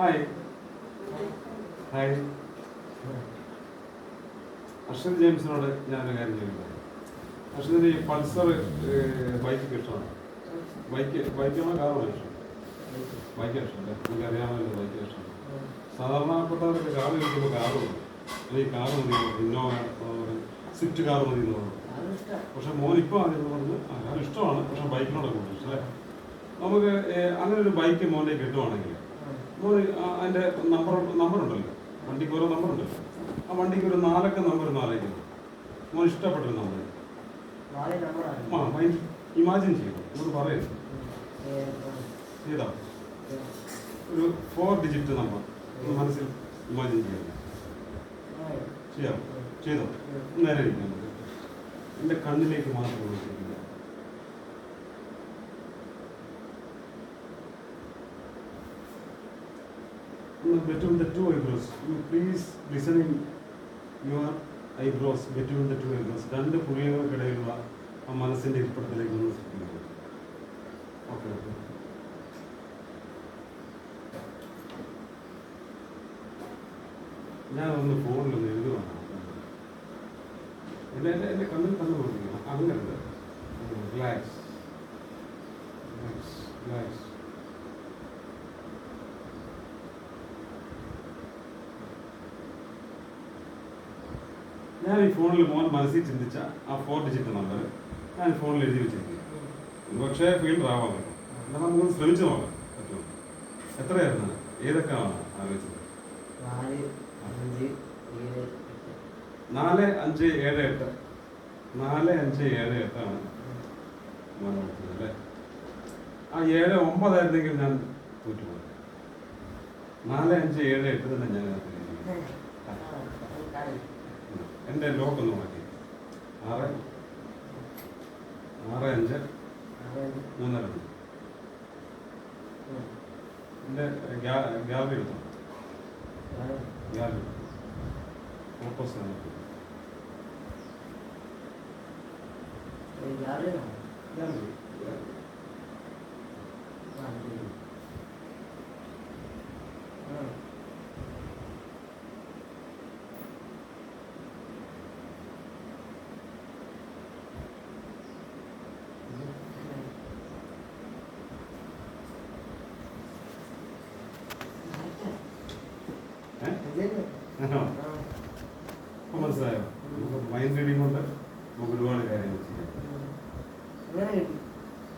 Hi hi Arshad ജെയിംസിനോട് ഞാനൊരു കാര്യം ചോദിക്കുന്നത് അർഷദിന് ഈ പൾസർ ബൈക്ക് ഇഷ്ടമാണ്? ബൈക്ക് ബൈക്കാണോ കാറാണോ ഇഷ്ടം. ബൈക്ക് ഇഷ്ടം നമുക്ക് അറിയാമല്ലോ ബൈക്ക് ഇഷ്ടം. സാധാരണപ്പെട്ടവർക്ക് കാറ് ചോദിക്കുമ്പോൾ കാറ് മതി അല്ലെങ്കിൽ കാറ് മതി ഇന്നോവ സ്വിഫ്റ്റ് കാറ് മതി എന്ന് പറഞ്ഞു. പക്ഷെ മോൻ ഇപ്പോൾ ആദ്യം പറഞ്ഞു ആ കാർ ഇഷ്ടമാണ് പക്ഷെ ബൈക്കിനോട് കൂടുതൽ ഇഷ്ടം അല്ലേ? നമുക്ക് അങ്ങനെ ഒരു ബൈക്ക് മോന്റെ കിട്ടുവാണെങ്കിൽ ആ- അതിന്റെ നമ്പർ നമ്പർ ഉണ്ടല്ലോ. വണ്ടിക്ക് ഓരോ നമ്പർ ഉണ്ടല്ലോ. ആ വണ്ടിക്ക് ഒരു നാലക്ക നമ്പർ ആലോചിക്കുന്നു മോൻ ഇഷ്ടപ്പെട്ടൊരു നമ്പർ ആ ഇമാജിൻ ചെയ്യണം. എന്നോട് പറയരുത്. ഏതാ? ഒരു ഫോർ ഡിജിറ്റ് നമ്പർ മനസ്സിൽ ഇമാജിൻ ചെയ്യണം. ചെയ്യാം. ചെയ്തോ? നേരെ ഇരിക്കാം. എന്റെ കണ്ണിലേക്ക് മാത്രം നോക്കിയിട്ടില്ല between the two eyebrows you please listen in your eyebrows between the two eyebrows രണ്ട് പുളിയങ്ങൾക്കിടയിലുള്ള ആ മനസ്സിന്റെ ഇരിപ്പിടത്തിലേക്ക് ഒന്ന് ശ്രദ്ധിക്കുക. ഓക്കെ ഓക്കെ ഞാനൊന്ന് ഫോണിലൊന്ന് എഴുതുവാണ് എന്റെ എന്റെ എന്റെ കണ്ണിൽ കണ്ണു നോക്കിക്കണം ഞാൻ ഈ ഫോണിൽ മോൻ മനസ്സിൽ ചിന്തിച്ച ആ ഫോർ ഡിജിറ്റ് നമ്പർ ഞാൻ ഫോണിൽ എഴുതി വെച്ചിരിക്കുന്നു. പക്ഷേ ഫീൽഡ് ആവാൻ പറ്റും എന്നാൽ നമുക്ക് ശ്രമിച്ചു നോക്കാം. പറ്റുമോ എത്രയായിരുന്നു? ഏതൊക്കെ ആലോചിച്ചത് നാല് അഞ്ച് ഏഴ് എട്ട്. നാല് അഞ്ച് ഏഴ് എട്ടാണ് അല്ലേ? ആ ഏഴ് ഒമ്പതായിരുന്നെങ്കിൽ ഞാൻ തോറ്റുപോയി. നാല് അഞ്ച് ഏഴ് എട്ട് തന്നെ ഞാൻ. എന്റെ ലോക്ക് ഒന്ന് മാറ്റി. ആറ് ആറ് അഞ്ച് മൂന്ന് രണ്ട് എന്റെ ഗ്യാലറി എടുത്തു? ഗ്യാലറി ഓപ്പോസ് ഗ്യാലറി ഏഹ് മനസ്സിലായോ നമുക്ക് മൈൻഡ് റീഡിങ് കൊണ്ട് നമുക്ക് ഒരുപാട് കാര്യങ്ങൾ ചെയ്യാം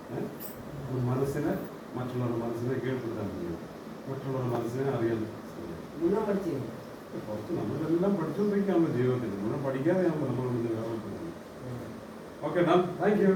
ഏഹ്? ഒരു മനസ്സിനെ മറ്റുള്ളവരുടെ മനസ്സിനെ കീഴ്പ്പെടുത്താൻ കഴിയും മറ്റുള്ളവരുടെ മനസ്സിനെ അറിയാൻ സാധിക്കും. കുറച്ച് നമ്മളെല്ലാം പഠിച്ചുകൊണ്ടിരിക്കുകയാണല്ലോ ജീവിതത്തിൽ നമ്മൾ പഠിക്കാതെയാണല്ലോ നമ്മൾ വേറെ ഓക്കെ ഡൺ താങ്ക് യു